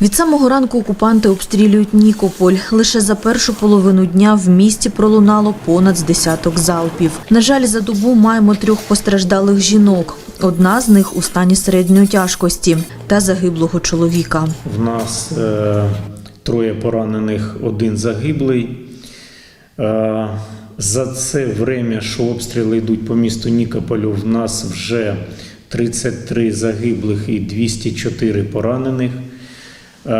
Від самого ранку окупанти обстрілюють Нікополь. Лише за першу половину дня в місті пролунало понад з десяток залпів. На жаль, за добу маємо трьох постраждалих жінок. Одна з них у стані середньої тяжкості та загиблого чоловіка. В нас е, троє поранених, один загиблий. Е, за це время, що обстріли йдуть по місту Нікополю, в нас вже 33 загиблих і 204 поранених. Е,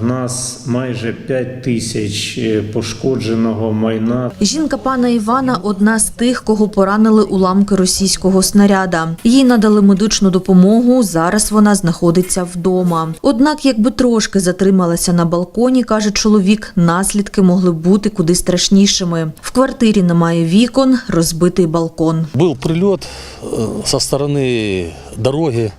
в нас майже 5 тисяч е, пошкодженого майна. Жінка пана Івана одна з тих, кого поранили уламки російського снаряда. Їй надали медичну допомогу. Зараз вона знаходиться вдома. Однак, якби трошки затрималася на балконі, каже чоловік, наслідки могли б бути куди страшнішими. В квартирі немає вікон, розбитий балкон. Был прилет э, со стороны дороги.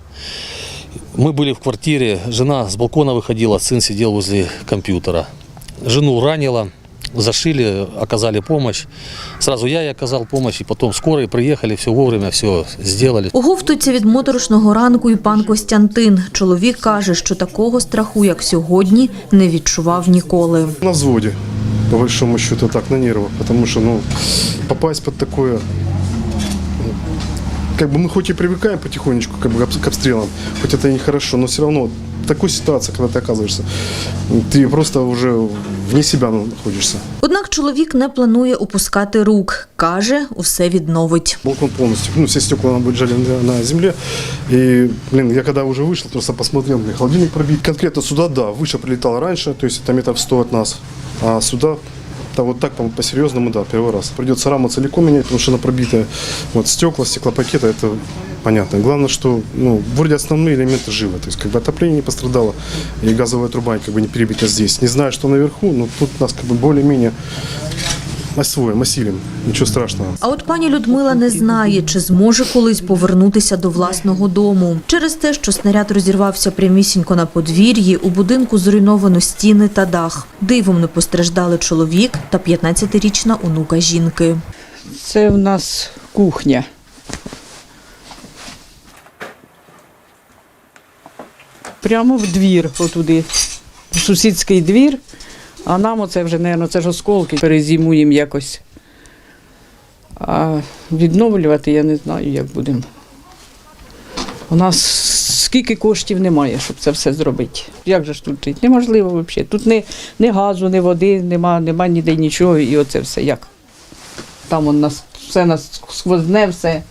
Мы были в квартире, жена с балкона выходила, сын сидел возле компьютера. Жену ранило, зашили, оказали помощь. Сразу я ей оказал помощь, и потом скорые приехали, все вовремя, все сделали. Оговтується від моторошного ранку і пан Костянтин. Чоловік каже, що такого страху, як сьогодні, не відчував ніколи. На взводе, по большому счету, так, на нервах, потому что, ну, попасть под такое, ну, как бы мы хоть и привыкаем потихонечку как бы, к обстрелам, хоть это и нехорошо, но все равно в такой ситуации, когда ты оказываешься, ты просто уже вне себя ну, находишься. Однак чоловік не планує опускати рук. Каже, усе відновить. Балкон полностью, ну, все стекла нам были на, на земле. И, блин, я когда уже вышел, просто посмотрел, блин, холодильник пробит. Конкретно сюда, да, выше прилетал раньше, то есть это метров 100 от нас. А сюда, да, вот так по- по-серьезному, да, первый раз. Придется раму целиком менять, потому что она пробитая. Вот стекла, стеклопакеты, это понятно. Главное, что, ну, вроде основные элементы живы. То есть, как бы отопление не пострадало, и газовая труба как бы не перебита здесь. Не знаю, что наверху, но тут нас как бы более-менее освоим, осилим. Ничего страшного. А от пані Людмила не знає, чи зможе колись повернутися до власного дому. Через те, що снаряд розірвався прямісінько на подвір'ї, у будинку зруйновано стіни та дах. Дивом не постраждали чоловік та 15-річна онука жінки. Це в нас кухня. Прямо в двір, отуди, в сусідський двір, а нам оце вже, мабуть, це ж осколки, перезимуємо якось. А відновлювати я не знаю, як будемо. У нас скільки коштів немає, щоб це все зробити. Як же ж тут жити? Неможливо взагалі. Тут ні, ні газу, ні води, нема, нема ніде нічого, і оце все як. Там он нас все нас сквозне, все.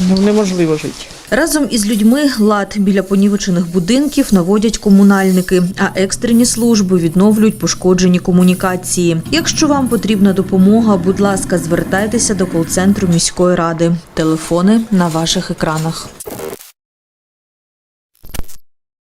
Ну, неможливо жити. Разом із людьми лад біля понівечених будинків наводять комунальники, а екстрені служби відновлюють пошкоджені комунікації. Якщо вам потрібна допомога, будь ласка, звертайтеся до кол-центру міської ради. Телефони на ваших екранах.